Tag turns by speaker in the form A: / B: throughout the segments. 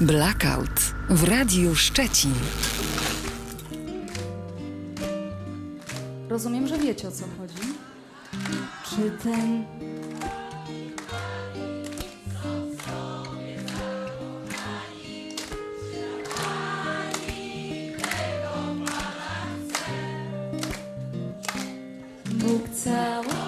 A: Blackout w Radiu Szczecin.
B: Rozumiem, że wiecie o co chodzi. Czy ten. Bóg cały.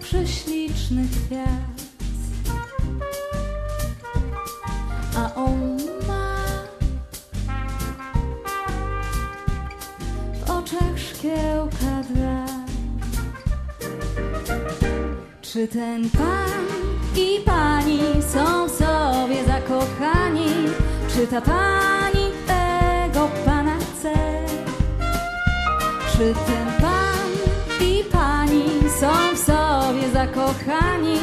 B: Prześliczny kwiat, a on ma w oczach szkiełka dwa. Czy ten pan i pani są sobie zakochani? Czy ta pani tego pana chce? Czy ten pan i pani są sobie zakochani?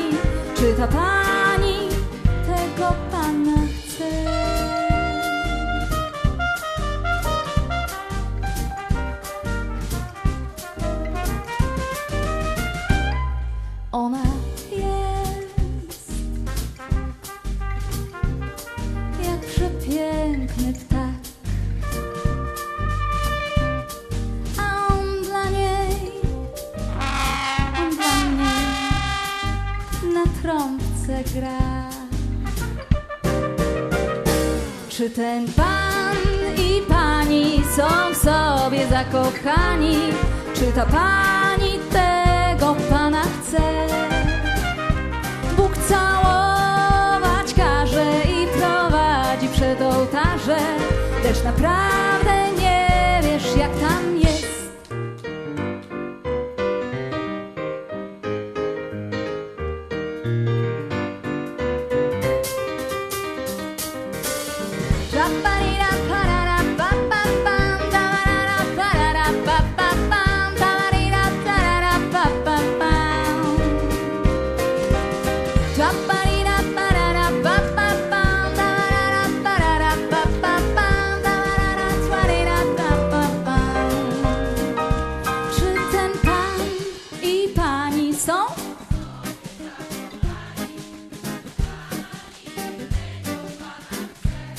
B: Czy ta pani tego pana chce? Ona jest jak przepiękny Czy ten pan i pani są w sobie zakochani? Czy ta pani tego pana chce? Bóg całować każe i prowadzi przed ołtarze, lecz naprawdę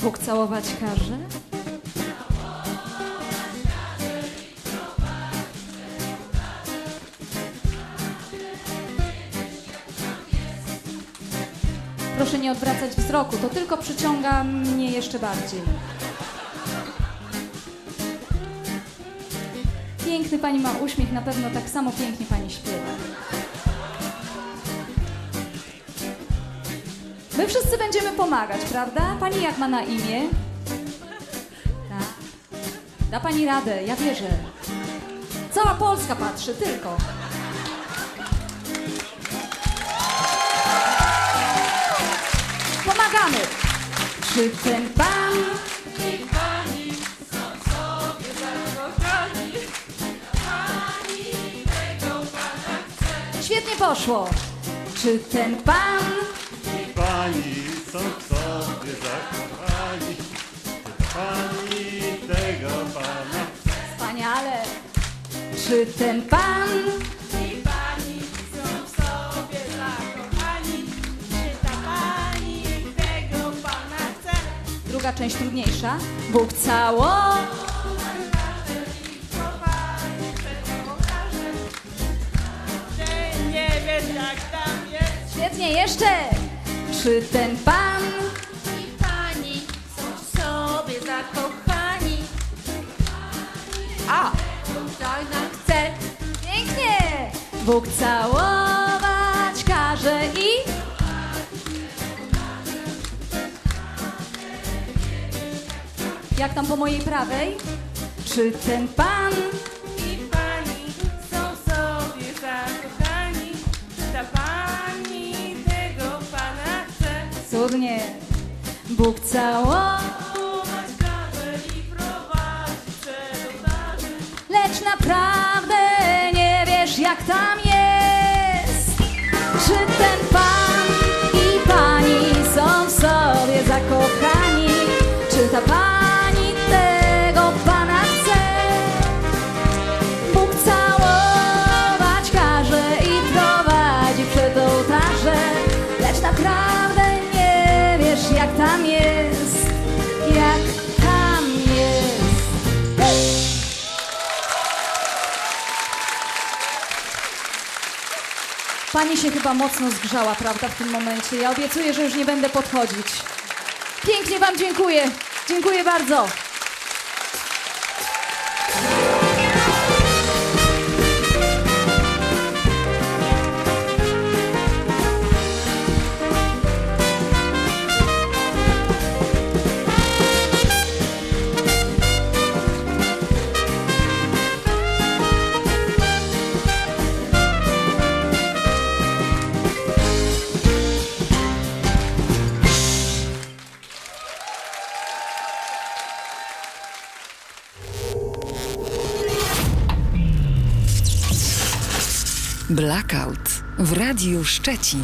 B: Bóg całować każe? Proszę nie odwracać wzroku, to tylko przyciąga mnie jeszcze bardziej. Piękny pani ma uśmiech, na pewno tak samo pięknie pani śpiewa. My wszyscy będziemy pomagać, prawda? Pani jak ma na imię? Tak. Da pani radę, ja wierzę. Cała Polska patrzy, tylko. Pomagamy. Czy ten pan Świetnie poszło. Czy ten pan
C: Pani są w sobie zakochani, pani tego pana.
B: wspaniale? Czy ten pan
D: I pani są w sobie zakochani, czy ta pani tego pana chce?
B: druga część trudniejsza? Bóg cało
D: Że nie wiesz jak tam jest.
B: Świetnie, jeszcze! duszy ten pan
D: i pani są sobie zakochani. A! Dajna chce.
B: Pięknie! Bóg całować każe i... Jak tam po mojej prawej? Czy ten pan... cudnie Bóg całował,
D: Kupować kawę i prowadzić przed ołtarzem.
B: lecz naprawdę nie wiesz jak tam jest. Czy ten pan Pani się chyba mocno zgrzała, prawda, w tym momencie. Ja obiecuję, że już nie będę podchodzić. Pięknie Wam dziękuję. Dziękuję bardzo.
A: Blackout w Radiu Szczecin.